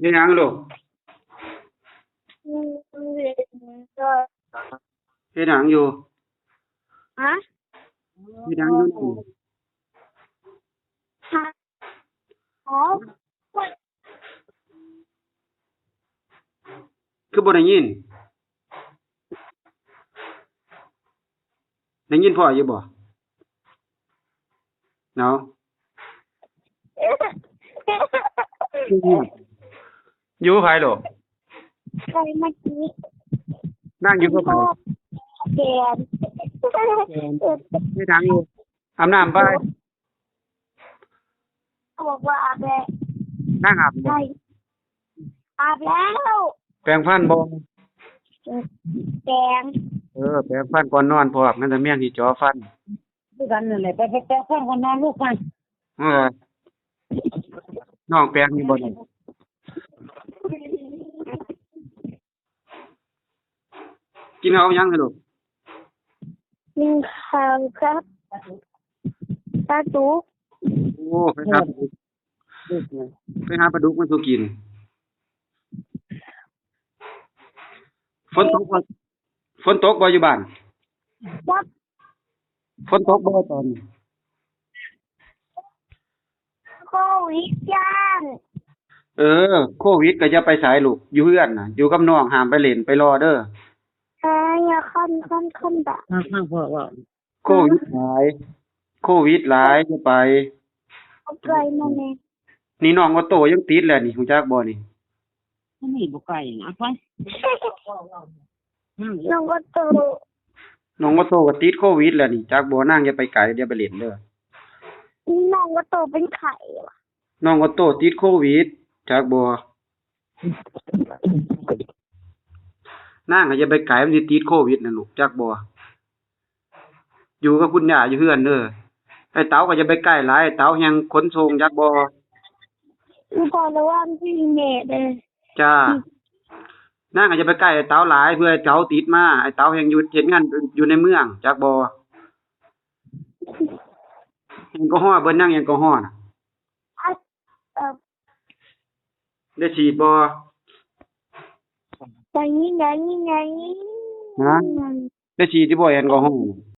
เฮ็ดหยังลูกอืมเรียนก็เฮ็ดหยัง อยู่ฮะเฮ็ดหยังอยู่นี่ฮะอ๋อคือบ่ได้ยินได้ยินพ่ออยู่บ่เนาะอยู่กับไผลูกใครเมื่อกี้นั่งอยู่กับไผพ่อแกนเฮ็ดหยังอยู่อาบน้ำไปเขาบอกว่าอาบแล้วนั่งอาบบ่ใช่อาบแล้วแปรงฟันบ่แกงเออแปรงฟันก่อนนอนพร้อมนั่นแต่แม่นสิจ่อฟันด้วยกันนั่นแหละไปไปแปลงฟันกันนอนลูกกันเออ น้องแปรงอยู่บ่นี่กินข้าวยังลูกกินข้าวครับตาจุกโอ้ไปหาปลาดุกไปหาปลาดุกมาสู่กินฝนตกบ่ฝนตกบ่อยู่บ้านวัดฝนตกบ่ตอนนี้โควิดย่าน เออ โควิดก็จะไปสายลูกอยู่เฮือนน่ะ อยู่กับน้องห้ามไปเล่นไปรอเด้อเอ้ยอย่าคันคันคันแบบข้างข้างพ่อว่าโควิดหลาย โควิดหลายจะไปเอาไกลมาแน่นี่น้องว่าโตยังติดแหละนี่ฮู้จักบ่นี่มันนี่บ่ไกลนะไปนั่งน้องก็โตน้องว่าโตก็ติดโควิดแล้วนี่จักบ่นางอย่าไปไกลอย่าไปเล่นเด้อน้องก็โตเป็นไข่ว่ะน้องว่าโตติดโควิด จักบ่นางก็อย่าไปไกลมันสิติดโควิดน่ะลูกจักบ่อยู่กับคุณย่าอยู่เฮือนเด้อไอ้เต๋าก็อย่าไปใกล้หลายไอ้เต๋าแฮงขนส่งจักบ่มีพอระว่างที่เมดเลยจ้านางก็จะไปใกล้ไอ้เต๋าหลายเพื่อไอ้เต๋าติดมาไอ้เต๋าแห่งอยู่เฮ็ดงานอยู่ในเมืองจักบ่แอลกอฮอล์เบิ่นนั่งแอลกอฮอล์น่ะ อัดเอ่อ ได้ฉีดบ่อย่างนี้อย่างนี้อย่างนี้ฮะได้ฉีดที่บ่แอลกอฮอล์